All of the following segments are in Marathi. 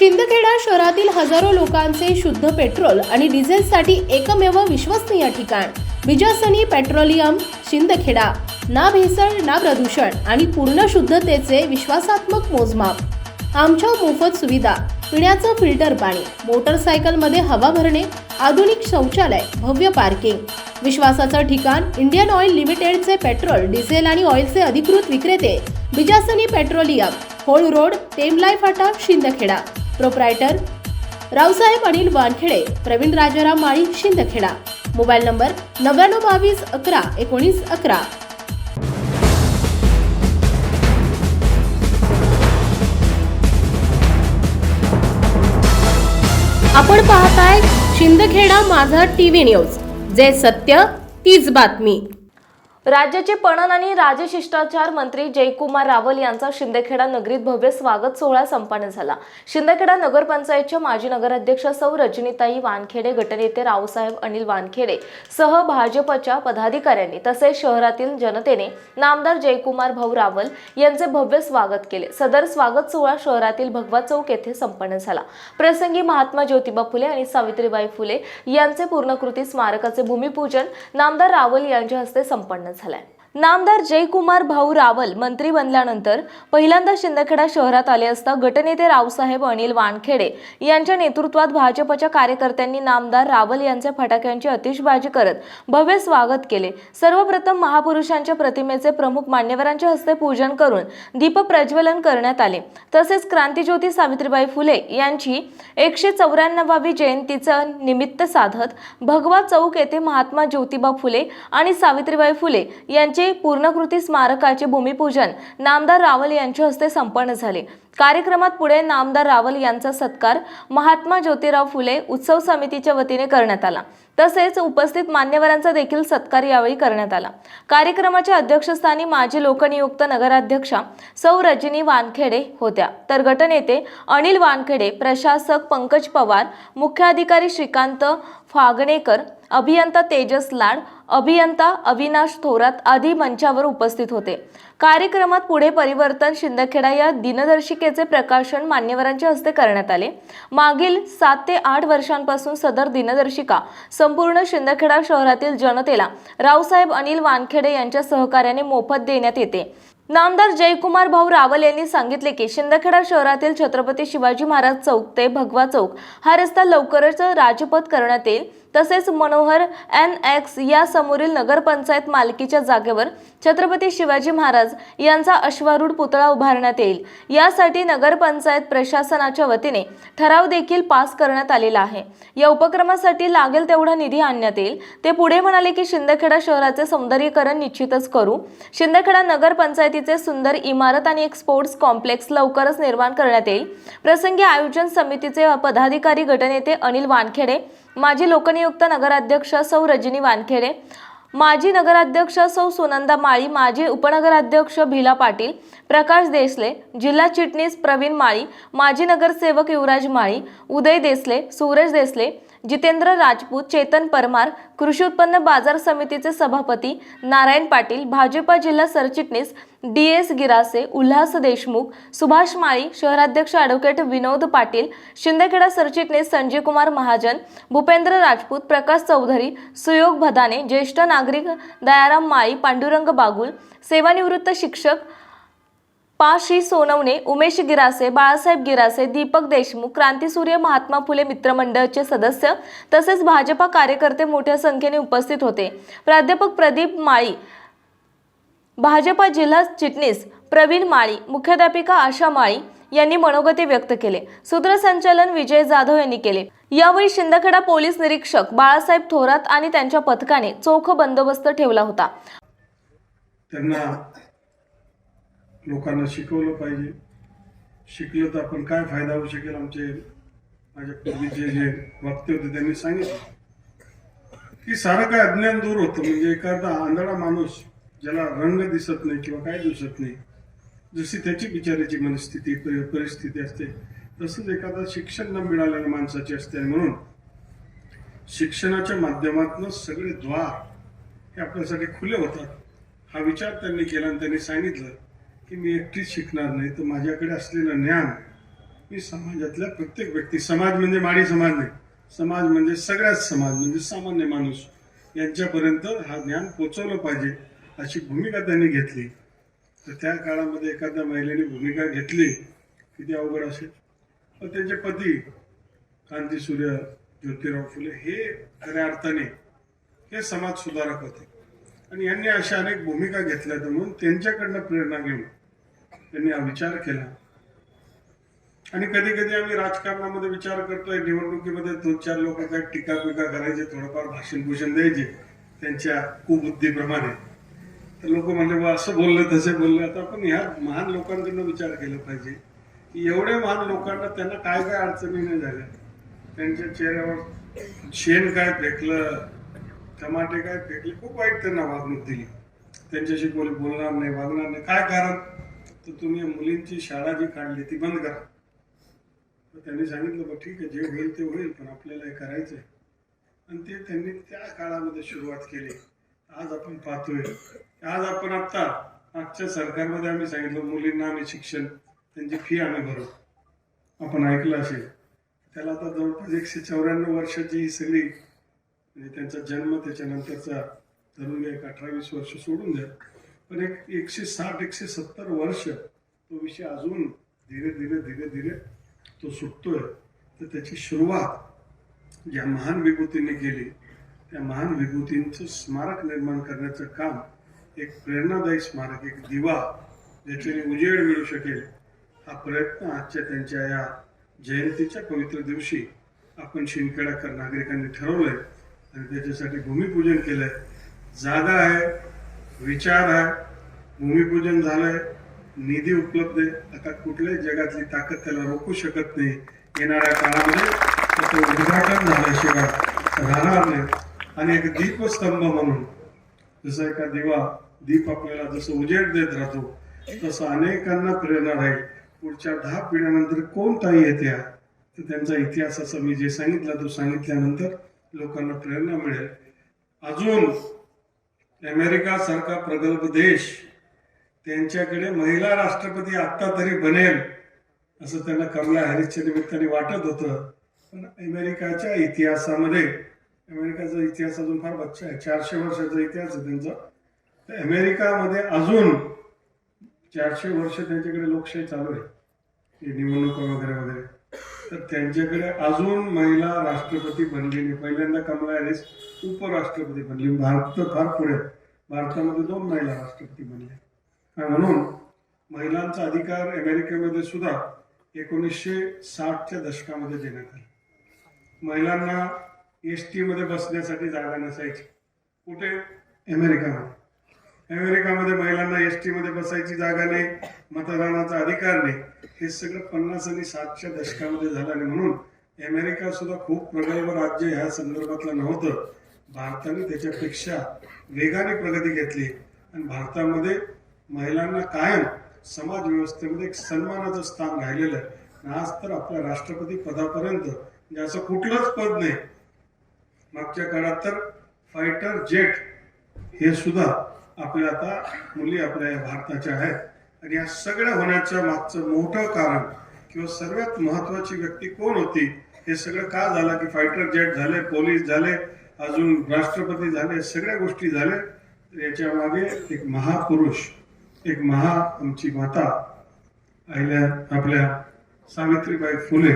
शिंदखेडा शहरातील हजारो लोकांचे शुद्ध पेट्रोल आणि डिझेलसाठी एकमेव विश्वसनीय ठिकाण. बिजासनी पेट्रोलियम शिंदखेडा. ना भेसळ ना प्रदूषण आणि पूर्ण शुद्धतेचे विश्वासात्मक मोजमाप. आमच्या मोफत सुविधा पिण्याचं फिल्टर पाणी मोटरसायकलमध्ये हवा भरणे आधुनिक शौचालय भव्य पार्किंग. विश्वासाचं ठिकाण इंडियन ऑइल लिमिटेडचे पेट्रोल डिझेल आणि ऑइलचे अधिकृत विक्रेते बिजासनी पेट्रोलियम होळ रोड टेमलाई फाटा Shindkheda. Proprietor Raosaheb Anil Wankhede Pravin Rajaram Mali Shindkheda. Mobile number नव्याण्णव बावीस अकरा एकोणीस अकरा. आपण पाहताय शिंदखेडा माझा टीव्ही न्यूज. जे सत्य तीच बातमी. राज्याचे पणन आणि राजशिष्टाचार मंत्री जयकुमार रावल यांचा शिंदेखेडा नगरीत भव्य स्वागत सोहळा संपन्न झाला. शिंदखेडा नगरपंचायतच्या माजी नगराध्यक्ष सौ रजनीताई वानखेडे गटनेते रावसाहेब अनिल वानखेडे सह भाजपच्या पदाधिकाऱ्यांनी तसेच शहरातील जनतेने नामदार जयकुमार भाऊ रावल यांचे भव्य स्वागत केले. सदर स्वागत सोहळा शहरातील भगवा चौक येथे संपन्न झाला. प्रसंगी महात्मा ज्योतिबा फुले आणि सावित्रीबाई फुले यांचे पूर्णकृती स्मारकाचे भूमिपूजन नामदार रावल यांच्या हस्ते संपन्न झालाय. नामदार जयकुमार भाऊ रावल मंत्री बनल्यानंतर पहिल्यांदा शिंदखेडा शहरात आले असता गटनेते रावसाहेब अनिल वानखेडे यांच्या नेतृत्वात भाजपच्या कार्यकर्त्यांनी नामदार रावल यांच्या फटाक्यांची अतिशबाजी करत भव्य स्वागत केले. सर्वप्रथम महापुरुषांच्या प्रतिमेचे प्रमुख मान्यवरांच्या हस्ते पूजन करून दीप प्रज्वलन करण्यात आले. तसेच क्रांतीज्योती सावित्रीबाई फुले यांची एकशे चौऱ्याण्णवावी जयंतीचं निमित्त साधत भगवा चौक येथे महात्मा ज्योतिबा फुले आणि सावित्रीबाई फुले यांची म्हणजे पूर्णकृती स्मारकाचे भूमिपूजन नामदार रावल यांच्या हस्ते संपन्न झाले. कार्यक्रमात पुढे नामदार रावल यांचा सत्कार महात्मा ज्योतिराव फुले उत्सव समितीच्या वतीने करण्यात आला. तसेच उपस्थित मान्यवरांचा देखील सत्कार यावेळी करण्यात आला. कार्यक्रमाच्या अध्यक्षस्थानी माजी लोकनियुक्त नगराध्यक्षा सौ रजनी वानखेडे होत्या. तर गटनेते अनिल वानखेडे प्रशासक पंकज पवार मुख्याधिकारी श्रीकांत फागणेकर अभियंता तेजस लाड अभियंता अविनाश थोरात आदी मंचावर उपस्थित होते. कार्यक्रमात पुढे परिवर्तन शिंदखेडा या दिनदर्शिकेचे प्रकाशन मान्यवरांच्या हस्ते करण्यात आले. मागील सात ते आठ वर्षांपासून सदर दिनदर्शिका संपूर्ण शिंदखेडा शहरातील जनतेला रावसाहेब अनिल वानखेडे यांच्या सहकार्याने मोफत देण्यात येते. नामदार जयकुमार भाऊ रावल यांनी सांगितले की शिंदखेडा शहरातील छत्रपती शिवाजी महाराज चौक ते भगवा चौक हा रस्ता लवकरच राजपथ करण्यात येईल. तसेच मनोहर एन एक्स या समोरील नगरपंचायत मालकीच्या जागेवर छत्रपती शिवाजी महाराज यांचा अश्वारूढ पुतळा उभारण्यात येईल. यासाठी नगरपंचायत प्रशासनाच्या वतीने ठराव देखील पास करण्यात आलेला आहे. या उपक्रमासाठी लागेल तेवढा निधी आणण्यात येईल. ते पुढे म्हणाले की शिंदखेडा शहराचे सौंदर्यीकरण निश्चितच करू. शिंदखेडा नगरपंचायतीचे सुंदर इमारत आणि एक स्पोर्ट्स कॉम्प्लेक्स लवकरच निर्माण करण्यात येईल. प्रसंगी आयोजन समितीचे पदाधिकारी गटनेते अनिल वानखेडे माजी लोकनियुक्त नगराध्यक्ष सौ रजनी वानखेडे माजी नगराध्यक्ष सौ सुनंदा माळी माजी उपनगराध्यक्ष भिला पाटील प्रकाश देसले जिल्हा चिटणीस प्रवीण माळी माजी नगरसेवक युवराज माळी उदय देसले सूरज देसले जितेंद्र राजपूत चेतन परमार कृषी उत्पन्न बाजार समितीचे सभापती नारायण पाटील भाजपा जिल्हा सरचिटणीस डी एस गिरासे उल्हास देशमुख सुभाष माळी शहराध्यक्ष ॲडव्होकेट विनोद पाटील शिंदखेडा सरचिटणीस संजय कुमार महाजन भूपेंद्र राजपूत प्रकाश चौधरी सुयोग भदाने ज्येष्ठ नागरिक दयाराम माळी पांडुरंग बागुल सेवानिवृत्त शिक्षक पाशी सोनवणे उमेश गिरासे बाळासाहेब गिरासे दीपक देशमुख क्रांतीसूर्य महात्मा फुले मित्रमंडळाचे सदस्य तसेच भाजपा कार्यकर्ते मोठ्या संख्येने उपस्थित होते. प्राध्यापक प्रदीप माळी भाजपा जिल्हा चिटणीस प्रवीण माळी मुख्याध्यापिका आशा माळी यांनी मनोगती व्यक्त केले. सूत्रसंचालन विजय जाधव यांनी केले. यावेळी शिंदखेडा पोलीस निरीक्षक बाळासाहेब थोरात आणि त्यांच्या पथकाने चोख बंदोबस्त ठेवला होता. त्यांना लोकांना शिकवलं पाहिजे. शिकलं तर आपण काय फायदा होऊ शकेल? आमचे माझ्या पूर्वीचे जे वक्ते होते त्यांनी सांगितलं. की सारं काय अज्ञान दूर होतं. म्हणजे एखादा आंधळा माणूस ज्याला रंग दिसत नाही किंवा काय दिसत नाही जशी त्याची बिचाराची मनस्थिती परि- परिस्थिती असते तसंच एखादा शिक्षण न मिळालेल्या माणसाची असते. आणि म्हणून शिक्षणाच्या माध्यमातून सगळे द्वार हे आपल्यासाठी खुले होतात. हा विचार त्यांनी केला आणि त्यांनी सांगितलं की मी एकटीच शिकणार नाही तर माझ्याकडे असलेलं ज्ञान मी समाजातल्या प्रत्येक व्यक्ती समाज म्हणजे माडी समाज नाही समाज म्हणजे सगळ्याच समाज म्हणजे सामान्य माणूस यांच्यापर्यंत हा ज्ञान पोचवलं पाहिजे अशी भूमिका त्यांनी घेतली. तर त्या काळामध्ये एखाद्या महिलेने भूमिका घेतली किती अवघड असेल. पण त्यांचे पती क्रांतीसूर्य ज्योतिराव फुले हे खऱ्या अर्थाने हे समाज सुधारक होते. आणि यांनी अशा अनेक भूमिका घेतल्या तर म्हणून त्यांच्याकडनं प्रेरणा घेऊन त्यांनी हा विचार केला. आणि कधी कधी आम्ही राजकारणामध्ये विचार करतोय निवडणुकीमध्ये दोन चार लोक काय टीका पिका करायचे थोडंफार भाषण भूषण द्यायचे त्यांच्या कुबुद्धीप्रमाणे. तर लोक म्हणले बा असं बोललं तसे बोलले. आता आपण ह्या महान लोकांकडनं विचार केला पाहिजे. की एवढ्या महान लोकांना त्यांना काय काय अडचणी नाही झाल्या. त्यांच्या चेहऱ्यावर शेण काय फेकलं टमाटे काय फेकले खूप वाईट त्यांना वागणूक दिली. त्यांच्याशी कोणी बोलणार नाही वागणार नाही. काय कारण? तर तुम्ही मुलींची शाळा जी काढली ती बंद करा. तर त्यांनी सांगितलं बघ ठीक आहे जे होईल ते होईल पण आपल्याला हे करायचं आहे आणि ते त्यांनी त्या काळामध्ये सुरुवात केली. आज आपण पाहतोय आज आपण आत्ता आजच्या सरकारमध्ये आम्ही सांगितलं मुलींना आम्ही शिक्षण त्यांची फी आम्ही भरू. आपण ऐकलं असेल. त्याला आता जवळपास एकशे चौऱ्याण्णव वर्षाची ही सगळी म्हणजे त्यांचा जन्म त्याच्यानंतरचा धरून एक अठरावीस वर्ष सोडून द्या. पण एक एकशे साठ एकशे सत्तर वर्ष तो विषय अजून धीरे धीरे धीरे धीरे तो सुटतोय. तर त्याची सुरुवात ज्या महान विभूतीने केली त्या महान विभूतींचं स्मारक निर्माण करण्याचं काम एक प्रेरणादायी स्मारक एक दिवा ज्याच्याने उजेड मिळू शकेल हा प्रयत्न आजच्या त्यांच्या या जयंतीच्या पवित्र दिवशी आपण शिंदखेडाकर नागरिकांनी ठरवलंय आणि त्याच्यासाठी भूमिपूजन केलंय. जागा आहे विचार आहे भूमिपूजन झालंय निधी उपलब्ध आहे. आता कुठल्याही जगातली ताकद त्याला रोखू शकत नाही. येणाऱ्या काळामध्ये त्याचं उद्घाटन झाल्याशिवाय राहणार नाही. आणि एक दीपस्तंभ म्हणून जसा एका दिवा दीप आपल्याला जसं उजेड देत राहतो तसं अनेकांना प्रेरणा राहील. पुढच्या दहा पिढ्यानंतर कोणताही येत्या तर त्यांचा इतिहास असं मी जे सांगितलं तो सांगितल्यानंतर लोकांना प्रेरणा मिळेल. अजून अमेरिका सारखा प्रगल्भ देश त्यांच्याकडे महिला राष्ट्रपती आत्ता तरी बनेल असं त्यांना कमला हॅरिसच्या निमित्ताने वाटत होतं. पण अमेरिकाच्या इतिहासामध्ये अमेरिकाचा इतिहास अजून फार बच्चा आहे चारशे वर्षाचा इतिहास आहे त्यांचा. तर अमेरिकामध्ये अजून चारशे वर्ष त्यांच्याकडे लोकशाही चालू आहे निवडणुका वगैरे वगैरे. तर त्यांच्याकडे अजून महिला राष्ट्रपती बनलेली पहिल्यांदा कमला हॅरिस उपराष्ट्रपती बनली भारत फार पुढे भारतामध्ये दोन महिला राष्ट्रपती बनल्या. आणि म्हणून महिलांचा अधिकार अमेरिकेमध्ये सुद्धा एकोणीसशे साठच्या दशकामध्ये देण्यात आला. महिलांना एसमध्ये बसण्यासाठी जागा नसायची. कुठे? अमेरिकामध्ये. अमेरिकामध्ये महिलांना एसमध्ये बसायची जागा नाही मतदानाचा अधिकार नाही. हे सगळं पन्नास आणि साठच्या दशकामध्ये झालं आणि म्हणून अमेरिका सुद्धा खूप प्रगल्भ राज्य ह्या संदर्भातलं नव्हतं. भारताने त्याच्यापेक्षा वेगाने प्रगती घेतली. आणि भारतामध्ये महिलांना कायम समाज व्यवस्थेमध्ये एक सन्मानाचं स्थान राहिलेलं आहे. आणि आज तर आपल्या राष्ट्रपती पदापर्यंत म्हणजे असं कुठलंच पद नाही. मागच्या काळात तर फायटर जेट हे सुद्धा आपल्या आता मुली आपल्या या भारताच्या आहेत. आणि या सगळ्या होण्याच्या मागचं मोठं कारण किंवा सर्वात महत्वाची व्यक्ती कोण होती हे सगळं का झालं की फायटर जेट झाले पोलीस झाले अजून राष्ट्रपती झाले सगळ्या गोष्टी झाल्या तर याच्या मागे एक महापुरुष एक महा आमची माता आईल्या आपल्या सावित्रीबाई फुले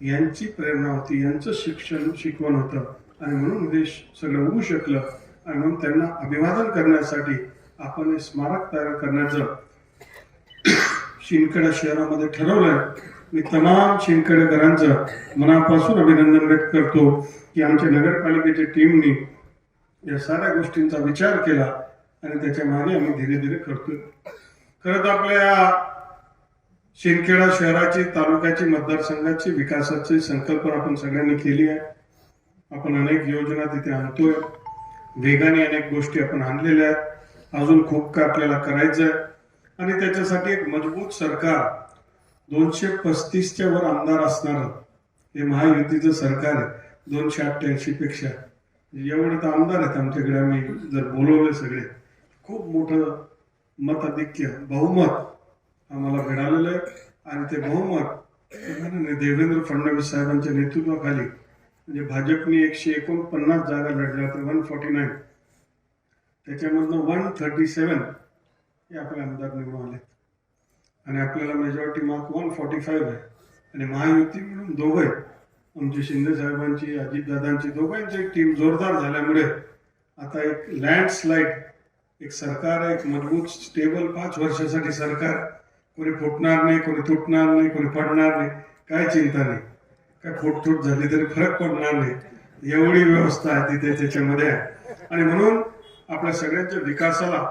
यांची प्रेरणा होती यांचं शिक्षण शिकवण होतं. आणि म्हणून हे सगळं होऊ शकलं. आणि म्हणून त्यांना अभिवादन करण्यासाठी आपण हे स्मारक तयार करण्याचं शिंदखेडा शहरामध्ये ठरवलंय. मी तमाम शिंदखेडेकरांचं मनापासून अभिनंदन व्यक्त करतो की आमच्या नगरपालिकेच्या टीमनी या साऱ्या गोष्टींचा विचार केला आणि त्याच्यामागे आम्ही धीरे धीरे करतोय. खरं तर आपल्या शिंदखेडा शहराची तालुक्याची मतदारसंघाची विकासाची संकल्पना आपण सगळ्यांनी केली आहे. आपण अनेक योजना तिथे आणतोय. वेगाने अनेक गोष्टी आपण आणलेल्या आहेत. अजून खूप काय आपल्याला करायचं आहे आणि त्याच्यासाठी एक मजबूत सरकार दोनशे पस्तीसच्या वर आमदार असणार हे महायुतीचं सरकार आहे. दोनशे अठ्ठ्याऐंशी पेक्षा एवढे तर आमदार आहेत आमच्याकडे. आम्ही जर बोलवले सगळे. खूप मोठं मताधिक्य बहुमत आम्हाला मिळालेलं आहे. आणि ते बहुमत देवेंद्र फडणवीस साहेबांच्या नेतृत्वाखाली म्हणजे भाजपने एकशे एकोणपन्नास जागा लढल्या होत्या वन फॉर्टी नाईन त्याच्यामधनं वन थर्टी सेवन हे आपले आमदार निवडून आले आणि आपल्याला majority mark one forty five आहे. आणि महायुती म्हणून दोघं आमची शिंदे साहेबांची अजितदादांची दोघांची एक टीम जोरदार झाल्यामुळे आता एक लँडस्लाईड एक सरकार आहे एक मजबूत स्टेबल पाच वर्षासाठी सरकार. कोणी फुटणार नाही कोणी तुटणार नाही कोणी पडणार नाही. काय चिंता नाही. काय फुटतूट झाली तरी फरक पडणार नाही. एवढी व्यवस्था आहे तिथे त्याच्यामध्ये. आहे आणि म्हणून आपल्या सगळ्यांच्या विकासाला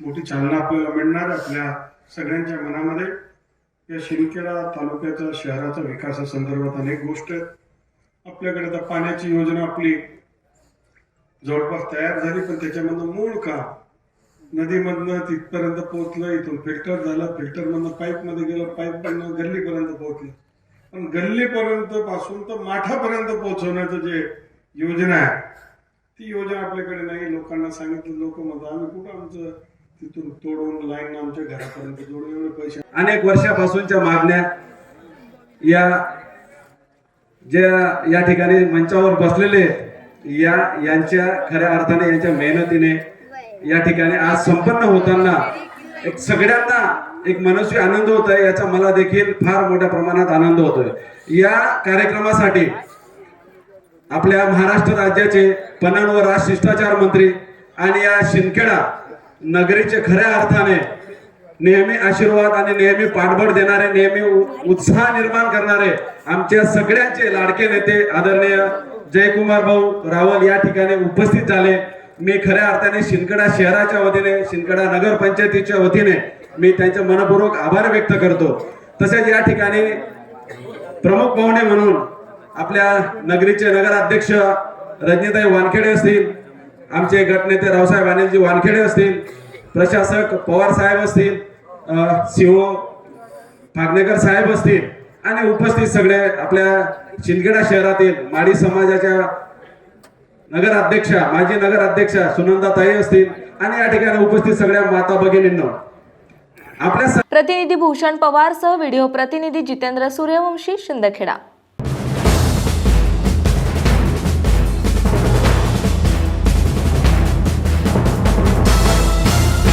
मोठी चालना आपल्याला मिळणार आपल्या सगळ्यांच्या मनामध्ये या शिंदखेडा तालुक्याचा शहराचा विकासासंदर्भात अनेक गोष्ट आहेत. आपल्याकडे आता पाण्याची योजना आपली जवळपास तयार झाली पण त्याच्यामधनं मूळ का नदीमधनं तिथपर्यंत पोहोचलं इथून फिल्टर झालं फिल्टरमधनं पाईपमध्ये गेलं पाईपमधनं गल्लीपर्यंत पोहोचलं. पण गल्लीपर्यंत पासून तर माठापर्यंत पोहोचवण्याचं जे योजना आहे ती योजना आपल्याकडे नाही. लोकांना सांगितलं लोक म्हणतात आम्ही कुठं आमचं तिथून तोडून लाईन आमच्या घरापर्यंत जोडून एवढे पैसे अनेक वर्षापासूनच्या मागण्या या ज्या या ठिकाणी मंचावर बसलेले या यांच्या खऱ्या अर्थाने यांच्या मेहनतीने या ठिकाणी आज संपन्न होताना एक सगळ्यांना एक मनस्वी आनंद होत आहे याचा मला देखील फार मोठ्या प्रमाणात आनंद होतोय. या कार्यक्रमासाठी आपल्या महाराष्ट्र राज्याचे पणन व राज शिष्टाचार मंत्री आणि या शिंदखेडा नगरीचे खऱ्या अर्थाने नेहमी आशीर्वाद आणि नेहमी पाठबळ देणारे नेहमी उत्साह निर्माण करणारे आमच्या सगळ्यांचे लाडके नेते आदरणीय जयकुमार भाऊ रावल या ठिकाणी उपस्थित झाले. मी खऱ्या अर्थाने शिंदखेडा शहराच्या वतीने शिंदखेडा नगर पंचायतीच्या वतीने मी त्यांचे मनपूर्वक आभार व्यक्त करतो. तसेच या ठिकाणी प्रमुख पाहुणे म्हणून आपल्या नगरीचे नगराध्यक्ष रजनीताई वानखेडे असतील आमचे गटनेते रावसाहेब अनिलजी वानखेडे असतील प्रशासक पवार साहेब असतील सीओ फागणेकर साहेब असतील आणि उपस्थित सगळे आपल्या शिंदखेडा शहरातील माडी समाजाच्या नगराध्यक्षा माजी नगराध्यक्षा सुनंदा ताई असतील आणि या ठिकाणी उपस्थित सगळ्या माता भगिनींना. आपल्या प्रतिनिधी भूषण पवार सह व्हिडिओ प्रतिनिधी जितेंद्र सूर्यवंशी शिंदखेडा.